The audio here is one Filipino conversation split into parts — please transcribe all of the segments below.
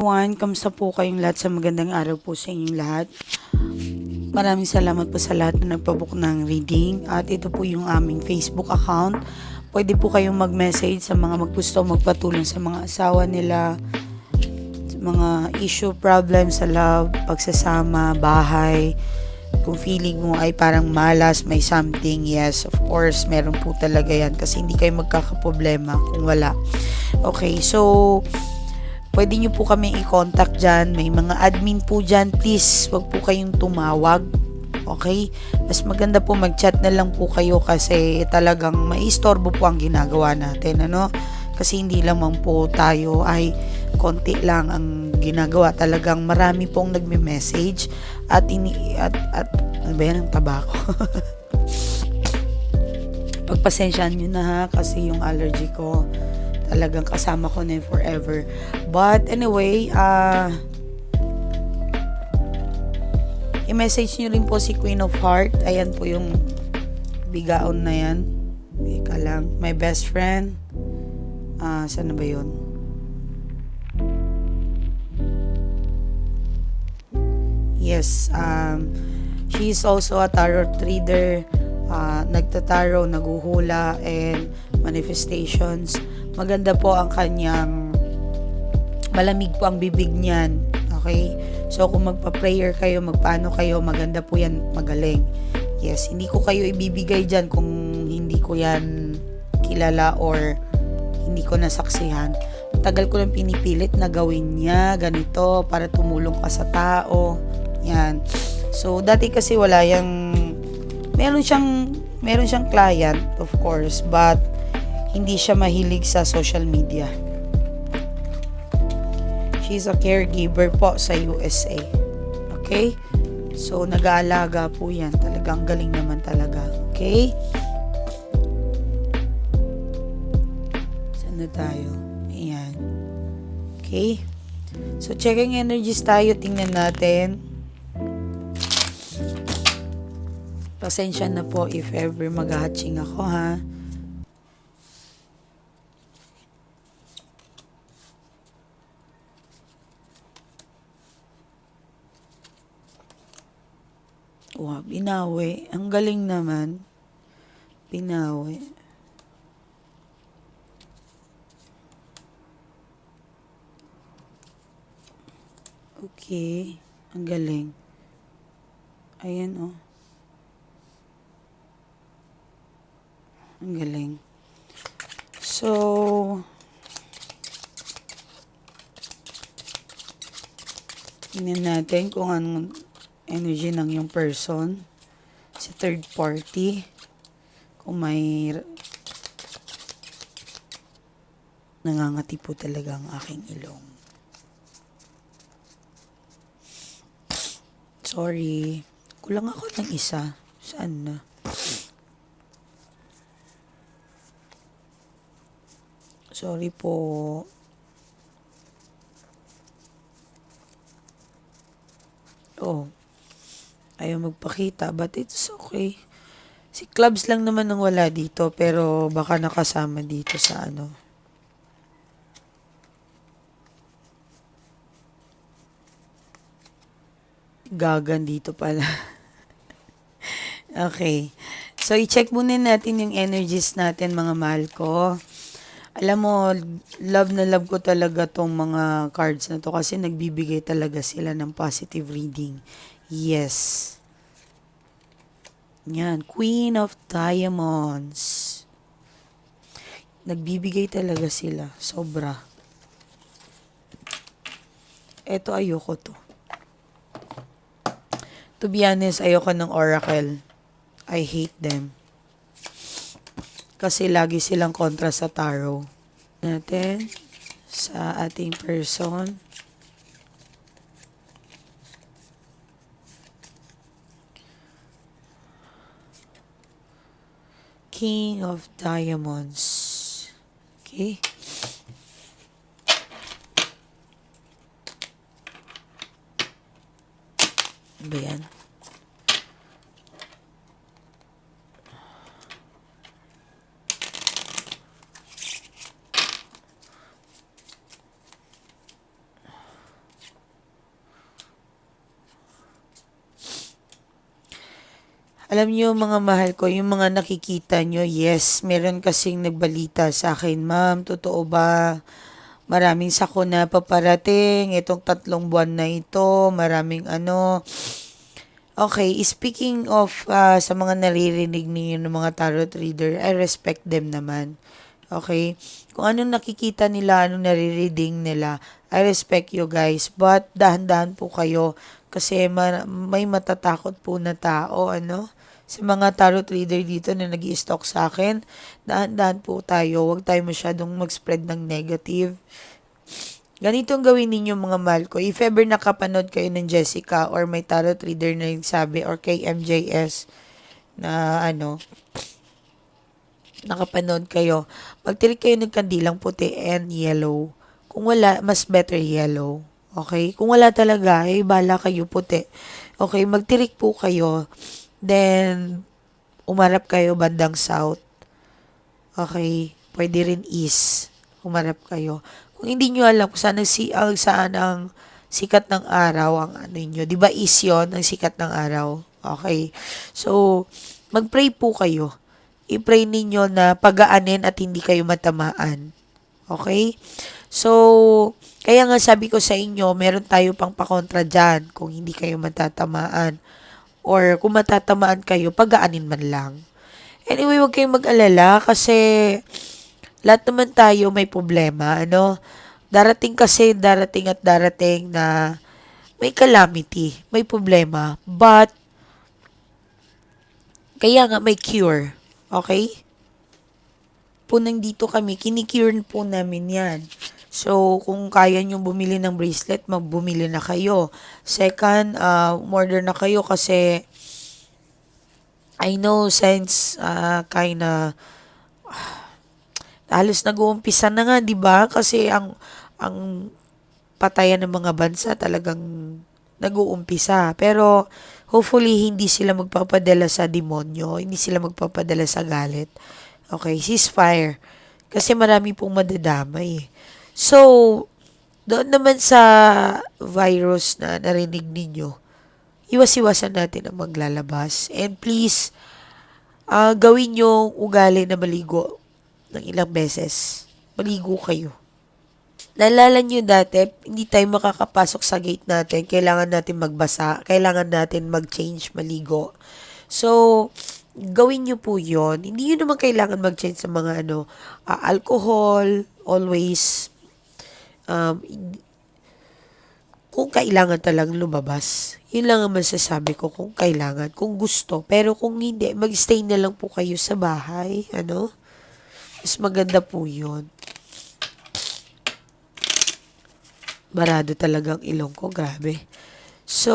One, kamusta po kayong lahat sa magandang araw po sa inyong lahat. Maraming salamat po sa lahat na nagpabook ng reading at ito po yung aming Facebook account. Pwede po kayong mag-message sa mga maggusto magpatulong sa mga asawa nila, mga issue, problem sa love, pagsasama, bahay. Kung feeling mo ay parang malas, may something, yes, of course, meron po talaga yan kasi hindi kayo magkakaproblema kung wala. Okay, so pwede nyo po kami i-contact dyan. May mga admin po dyan. Please, wag po kayong tumawag. Okay? Mas maganda po mag-chat na lang po kayo kasi talagang maistorbo po ang ginagawa natin. Ano? Kasi hindi lamang po tayo ay konti lang ang ginagawa. Talagang marami pong nagme-message at, ini, at, at ano ba yan ang tabako? Pagpasensyaan nyo na ha kasi yung allergy ko talagang kasama ko na forever. But anyway, uh, i-message nyo rin po si Queen of Heart. Ayan po yung bigaon na yan. Ika lang. My best friend. Ah, uh, saan na ba yun? Yes, um, she is also a tarot reader. Uh, nagtataro, naguhula, and manifestations maganda po ang kanyang malamig po ang bibig niyan. Okay? So, kung magpa-prayer kayo, magpaano kayo, maganda po yan, magaling. Yes, hindi ko kayo ibibigay dyan kung hindi ko yan kilala or hindi ko nasaksihan. Tagal ko lang pinipilit na gawin niya ganito para tumulong ka sa tao. Yan. So, dati kasi wala yung meron siyang meron siyang client, of course, but hindi siya mahilig sa social media. She's a caregiver po sa USA. Okay? So, nag-aalaga po yan. Talagang galing naman talaga. Okay? Saan na tayo? Ayan. Okay? So, checking energies tayo. Tingnan natin. Pasensya na po if ever mag-hatching ako, ha? Wow, binawi. Ang galing naman. Binawi. Okay. Ang galing. Ayan, oh. Ang galing. So, tingnan natin kung anong energy ng yung person sa third party. Kung may nangangati po talaga ang aking ilong. Sorry. Kulang ako ng isa. Saan na? Sorry po. Oh ayaw magpakita but it's okay. Si clubs lang naman ang wala dito pero baka nakasama dito sa ano. Gagan dito pala. okay. So, i-check muna natin yung energies natin mga mahal ko. Alam mo, love na love ko talaga tong mga cards na to kasi nagbibigay talaga sila ng positive reading. Yes. Yan, Queen of Diamonds. Nagbibigay talaga sila. Sobra. Ito, ayoko to. To be honest, ayoko ng Oracle. I hate them. Kasi lagi silang kontra sa tarot. Natin sa ating person. King of Diamonds. Okay. Ano ba yan? Alam niyo mga mahal ko, yung mga nakikita nyo, yes, meron kasing nagbalita sa akin, ma'am, totoo ba? Maraming sakuna paparating, itong tatlong buwan na ito, maraming ano. Okay, speaking of ah, sa mga naririnig ninyo ng mga tarot reader, I respect them naman. Okay? Kung anong nakikita nila, anong nare-reading nila, I respect you guys. But dahan-dahan po kayo kasi ma- may matatakot po na tao, ano? Sa mga tarot reader dito na nag stalk sa akin, dahan-dahan po tayo. Huwag tayo masyadong mag-spread ng negative. Ganito ang gawin ninyo mga mahal ko. If ever nakapanood kayo ng Jessica or may tarot reader na nagsabi or kay MJS na ano, nakapanood kayo, magtirik kayo ng kandilang puti and yellow. Kung wala, mas better yellow. Okay? Kung wala talaga, eh, bala kayo puti. Okay? Magtirik po kayo. Then, umarap kayo bandang south. Okay? Pwede rin east. Umarap kayo. Kung hindi nyo alam kung saan ang, si, ang, saan ang sikat ng araw, ang ano nyo. Di ba east yun, ang sikat ng araw? Okay? So, mag-pray po kayo i-pray ninyo na pagaanin at hindi kayo matamaan. Okay? So, kaya nga sabi ko sa inyo, meron tayo pang pakontra dyan kung hindi kayo matatamaan. Or kung matatamaan kayo, pagaanin man lang. Anyway, huwag kayong mag-alala kasi lahat naman tayo may problema, ano? Darating kasi, darating at darating na may calamity, may problema. But, kaya nga may cure. Okay? Po nandito kami, kinikure po namin yan. So, kung kaya nyo bumili ng bracelet, magbumili na kayo. Second, uh, order na kayo kasi I know since uh, kinda halos nag-uumpisa na nga, 'di ba? Kasi ang ang patayan ng mga bansa talagang nag-uumpisa. Pero hopefully hindi sila magpapadala sa demonyo, hindi sila magpapadala sa galit. Okay, ceasefire. Kasi marami pong madadamay. So, doon naman sa virus na narinig ninyo, iwas-iwasan natin ang maglalabas. And please, uh, gawin yung ugali na maligo ng ilang beses. Maligo kayo. Naalala nyo dati, hindi tayo makakapasok sa gate natin. Kailangan natin magbasa. Kailangan natin mag-change, maligo. So, gawin nyo po yon Hindi nyo naman kailangan mag-change sa mga ano, uh, alcohol, always. Um, kung kailangan talagang lumabas. Yun lang ang masasabi ko kung kailangan, kung gusto. Pero kung hindi, mag-stay na lang po kayo sa bahay. Ano? Mas maganda po yun. Barado talagang ilong ko, grabe. So,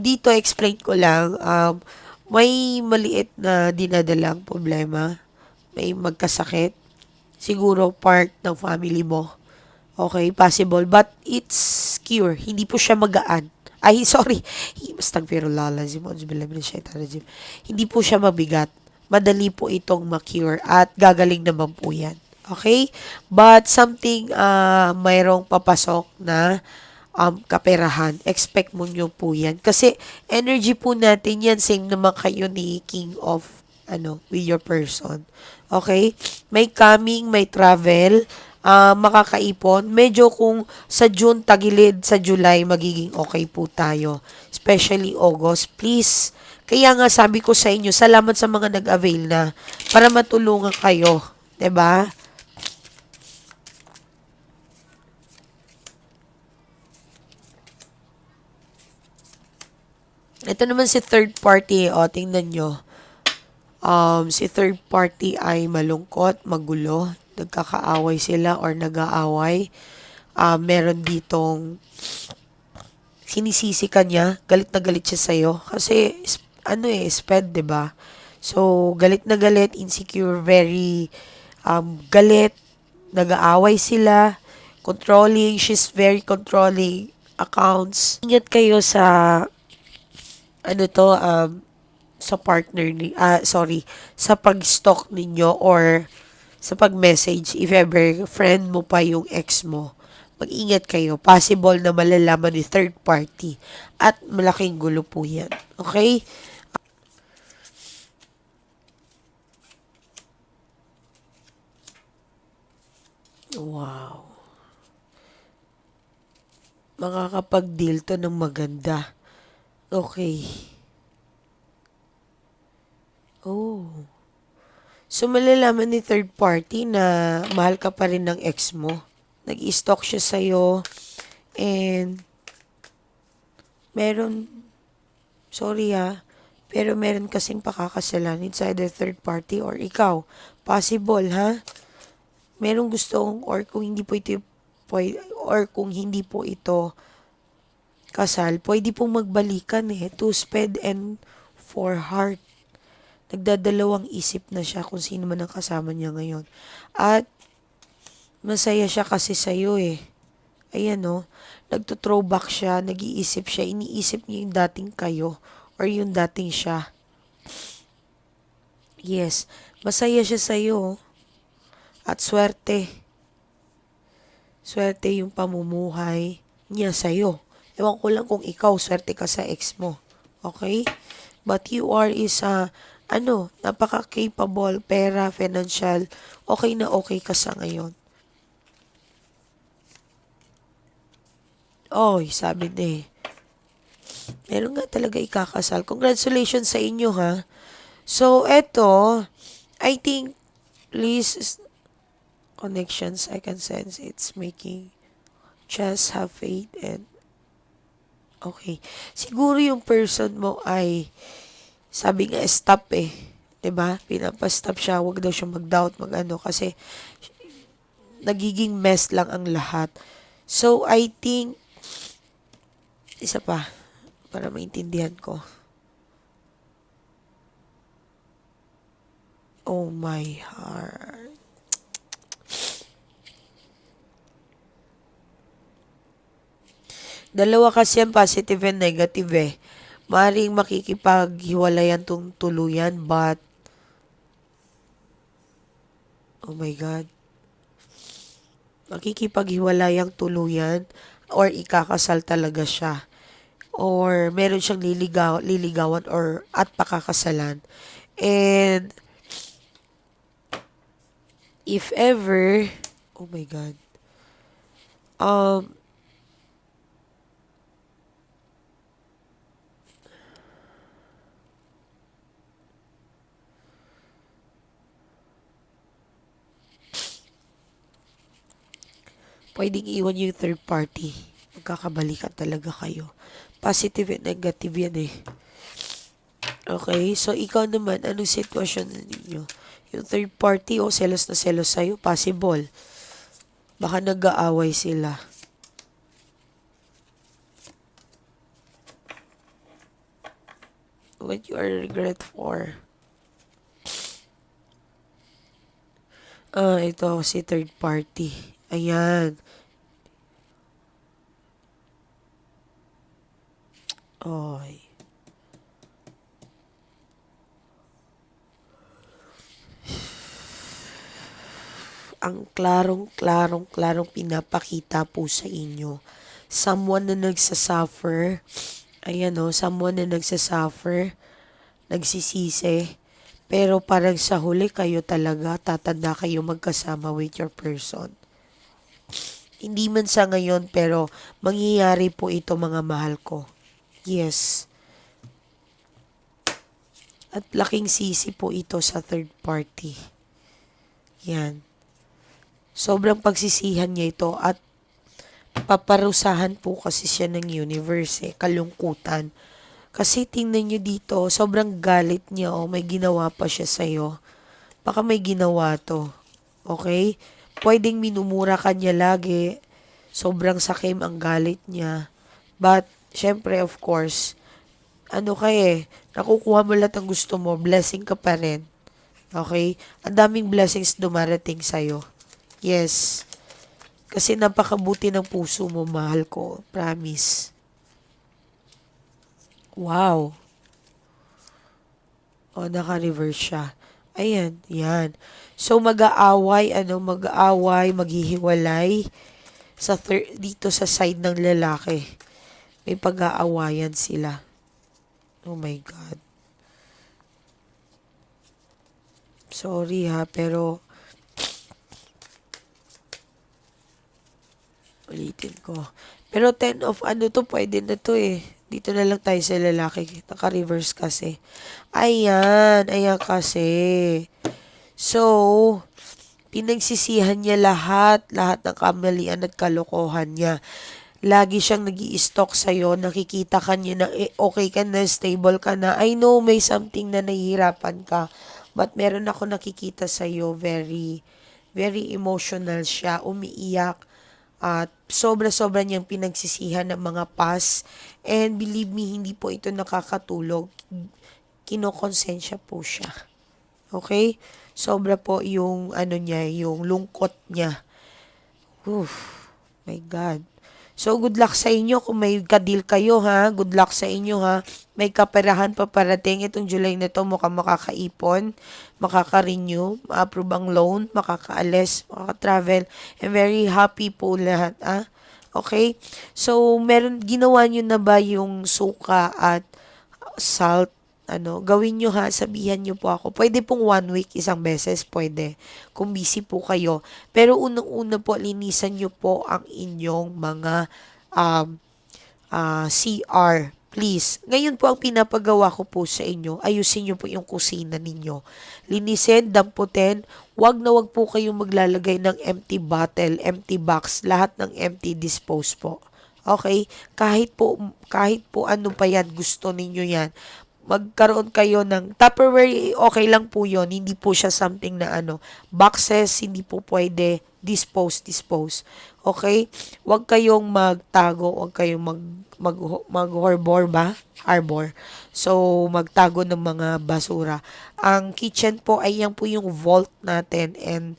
dito explain ko lang, um, may maliit na dinadalang problema. May magkasakit. Siguro part ng family mo. Okay, possible. But it's cure. Hindi po siya magaan. Ay, sorry. Astagfirullah, Hindi po siya mabigat. Madali po itong ma-cure at gagaling naman po yan. Okay? But something uh, mayroong papasok na um, kaperahan. Expect mo nyo po yan. Kasi energy po natin yan. Same naman kayo ni King of ano, with your person. Okay? May coming, may travel, uh, makakaipon. Medyo kung sa June tagilid, sa July, magiging okay po tayo. Especially August. Please, kaya nga sabi ko sa inyo, salamat sa mga nag-avail na para matulungan kayo. ba? Ito naman si third party, o, tingnan nyo. Um, si third party ay malungkot, magulo, nagkakaaway sila or nag-aaway. Uh, meron ditong sinisisi ka niya, galit na galit siya sa'yo. Kasi, ano eh, sped, ba diba? So, galit na galit, insecure, very um, galit, nag-aaway sila, controlling, she's very controlling accounts. Ingat kayo sa ano to, um, sa partner ni, ah, sorry, sa pag-stalk ninyo or sa pag-message if ever friend mo pa yung ex mo. Mag-ingat kayo. Possible na malalaman ni third party. At malaking gulo po yan. Okay? Wow. Makakapag-deal to ng maganda. Okay. Oh. So, malalaman ni third party na mahal ka pa rin ng ex mo. Nag-stalk siya sa'yo. And, meron, sorry ha, pero meron kasing pakakasalan. It's either third party or ikaw. Possible, ha? Merong gustong, or kung hindi po ito, or kung hindi po ito kasal, pwede pong magbalikan eh. To sped and for heart. Nagdadalawang isip na siya kung sino man ang kasama niya ngayon. At, masaya siya kasi sa'yo eh. Ayan no, nagto-throwback siya, nag-iisip siya, iniisip niya yung dating kayo or yung dating siya. Yes, masaya siya sa'yo. At swerte. Swerte yung pamumuhay niya sa'yo. Ewan ko lang kung ikaw, swerte ka sa ex mo. Okay? But you are is, uh, ano, napaka-capable, pera, financial, okay na okay ka sa ngayon. Oy, sabi na eh. Meron nga talaga ikakasal. Congratulations sa inyo ha. So, eto, I think, please, connections, I can sense it's making just have faith and okay. Siguro yung person mo ay, sabi nga, stop eh. 'Di ba? Pinapastop siya, wag daw siya mag-doubt, mag-ano, kasi nagiging mess lang ang lahat. So, I think, isa pa, para maintindihan ko. Oh my heart. Dalawa kasi yan, positive and negative eh. Maring makikipaghiwalayan tong tuluyan, but Oh my God. Makikipaghiwalayang tuluyan or ikakasal talaga siya. Or meron siyang liligaw, liligawan or at pakakasalan. And if ever, oh my God, um, pwedeng iwan yung third party. Magkakabalikan talaga kayo. Positive and negative yan eh. Okay, so ikaw naman, anong sitwasyon ninyo? Yung third party o selos na selos sa'yo, possible. Baka nag-aaway sila. What you are regret for? Ah, ito si third party. Ayan. Oy. Ang klarong, klarong, klarong pinapakita po sa inyo. Someone na nagsasuffer. Ayan o, someone na nagsasuffer. Nagsisisi. Pero parang sa huli kayo talaga, tatanda kayo magkasama with your person. Hindi man sa ngayon, pero mangyayari po ito mga mahal ko. Yes. At laking sisi po ito sa third party. Yan. Sobrang pagsisihan niya ito at paparusahan po kasi siya ng universe eh, kalungkutan. Kasi tingnan niyo dito, sobrang galit niya oh, may ginawa pa siya sa'yo. Baka may ginawa to. Okay? Pwedeng minumura ka niya lagi. Sobrang sakim ang galit niya. But, syempre, of course, ano ka eh, nakukuha mo lahat ng gusto mo, blessing ka pa rin. Okay? Ang daming blessings dumarating sa'yo. Yes. Kasi napakabuti ng puso mo, mahal ko. Promise. Wow. O, naka-reverse siya. Ayan, yan. So, mag-aaway, ano, mag-aaway, maghihiwalay sa thir- dito sa side ng lalaki. May pag-aawayan sila. Oh my God. Sorry ha, pero Ulitin ko. Pero 10 of ano to, pwede na to eh. Dito na lang tayo sa lalaki. Naka-reverse kasi. Ayan, ayan kasi. So, pinagsisihan niya lahat, lahat ng kamalian at kalokohan niya. Lagi siyang nag stalk sa'yo, nakikita ka niya na eh, okay ka na, stable ka na. I know may something na nahihirapan ka, but meron ako nakikita sa'yo, very, very emotional siya, umiiyak, at sobra-sobra niyang pinagsisihan ng mga past. And believe me, hindi po ito nakakatulog. Kinokonsensya po siya. Okay? Sobra po yung ano niya, yung lungkot niya. Oof, my God. So, good luck sa inyo kung may kadil kayo, ha? Good luck sa inyo, ha? May kaperahan pa parating. Itong July na to, mukhang makakaipon, makaka-renew, ma-approve ang loan, makakaalis, makaka-travel. I'm very happy po lahat, ha? Okay? So, meron, ginawa nyo na ba yung suka at salt ano, gawin nyo ha, sabihan nyo po ako. Pwede pong one week, isang beses, pwede. Kung busy po kayo. Pero unang-una po, linisan nyo po ang inyong mga um, ah, CR. Please. Ngayon po ang pinapagawa ko po sa inyo, ayusin nyo po yung kusina ninyo. Linisin, damputin, wag na wag po kayong maglalagay ng empty bottle, empty box, lahat ng empty dispose po. Okay? Kahit po, kahit po ano pa yan, gusto ninyo yan magkaroon kayo ng Tupperware, okay lang po yon Hindi po siya something na ano, boxes, hindi po pwede dispose, dispose. Okay? Huwag kayong magtago, huwag kayong mag, mag, mag harbor ba? Harbor. So, magtago ng mga basura. Ang kitchen po ay yan po yung vault natin and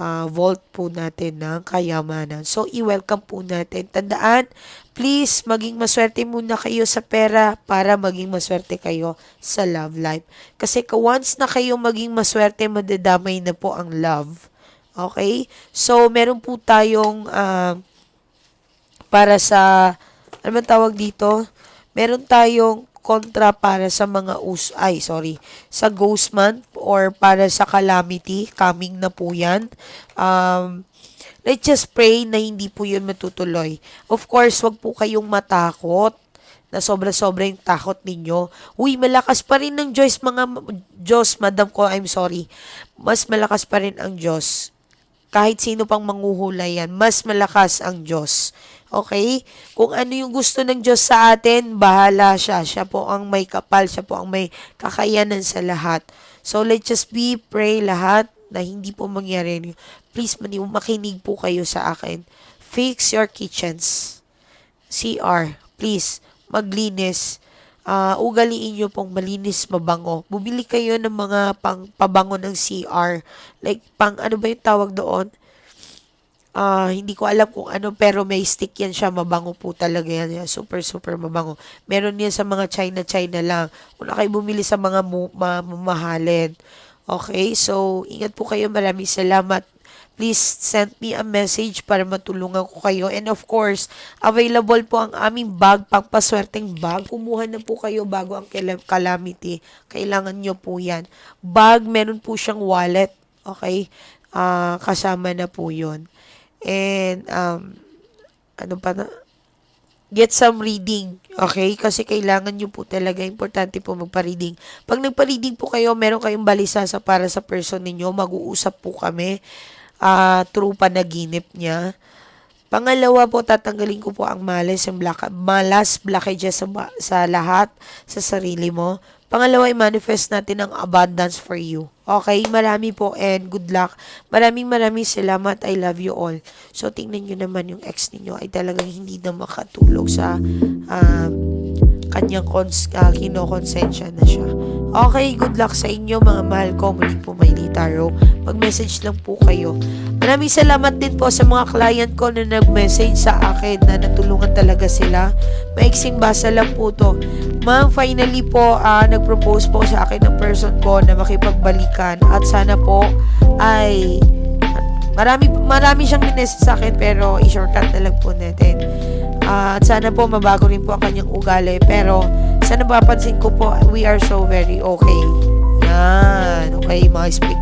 uh, vault po natin ng kayamanan. So, i-welcome po natin. Tandaan, please, maging maswerte muna kayo sa pera para maging maswerte kayo sa love life. Kasi ka once na kayo maging maswerte, madadamay na po ang love. Okay? So, meron po tayong uh, para sa, ano man tawag dito? Meron tayong kontra para sa mga us ay sorry sa ghost month or para sa calamity coming na po yan um, let's just pray na hindi po yun matutuloy of course wag po kayong matakot na sobra-sobra yung takot ninyo. Uy, malakas pa rin ng Diyos, mga Diyos, madam ko, I'm sorry. Mas malakas pa rin ang Diyos. Kahit sino pang manguhulay yan, mas malakas ang Diyos. Okay? Kung ano yung gusto ng Diyos sa atin, bahala siya. Siya po ang may kapal, siya po ang may kakayanan sa lahat. So, let's just be, pray lahat na hindi po mangyari. Please, makinig po kayo sa akin. Fix your kitchens. CR, please, maglinis. Uh, ugaliin nyo pong malinis, mabango. Bumili kayo ng mga pang pabango ng CR. Like, pang ano ba yung tawag doon? Ah, hindi ko alam kung ano, pero may stick yan siya. Mabango po talaga yan. Super, super mabango. Meron yan sa mga China-China lang. Na kayo bumili sa mga mamahalin. Okay? So, ingat po kayo. Maraming salamat. Please send me a message para matulungan ko kayo. And of course, available po ang aming bag, pangpaswerteng bag. Kumuha na po kayo bago ang calamity. Kailangan nyo po yan. Bag, meron po siyang wallet. Okay? Ah, kasama na po yon And, um, ano pa na? Get some reading. Okay? Kasi kailangan nyo po talaga. Importante po magpa-reading. Pag nagpa-reading po kayo, meron kayong balisa sa para sa person ninyo. Mag-uusap po kami. Uh, true panaginip niya. Pangalawa po, tatanggalin ko po ang malas, yung black, malas, blockages sa, sa lahat, sa sarili mo. Pangalawa, i-manifest natin ang abundance for you. Okay, marami po and good luck. Maraming maraming salamat. I love you all. So, tingnan nyo naman yung ex ninyo ay talagang hindi na makatulog sa uh, kanyang cons uh, kinokonsensya na siya. Okay, good luck sa inyo mga mahal ko. Muli po may Taro. Mag-message lang po kayo. Maraming salamat din po sa mga client ko na nag-message sa akin na natulungan talaga sila. Maiksing basa lang po to. Ma'am, finally po, uh, nag-propose po sa akin ng person ko na makipagbalikan at sana po ay marami marami siyang minessage sa akin pero i-shortcut na lang po natin. Uh, sana po mabago rin po ang kanyang ugali pero sana mapapansin ko po we are so very okay. Yan. Okay, mga speak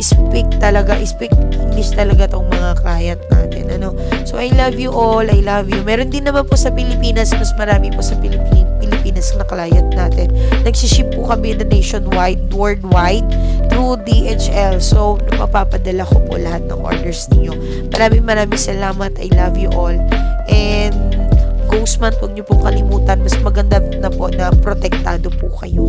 speak talaga, speak English talaga tong mga client natin. Ano? So, I love you all. I love you. Meron din naman po sa Pilipinas, mas marami po sa Pilipinas, Pilipinas na client natin. Nagsiship po kami na nationwide, worldwide, through DHL. So, mapapadala ko po lahat ng orders niyo. Maraming maraming salamat. I love you all. And, Ghostman, huwag niyo pong kalimutan. Mas maganda na po na protektado po kayo.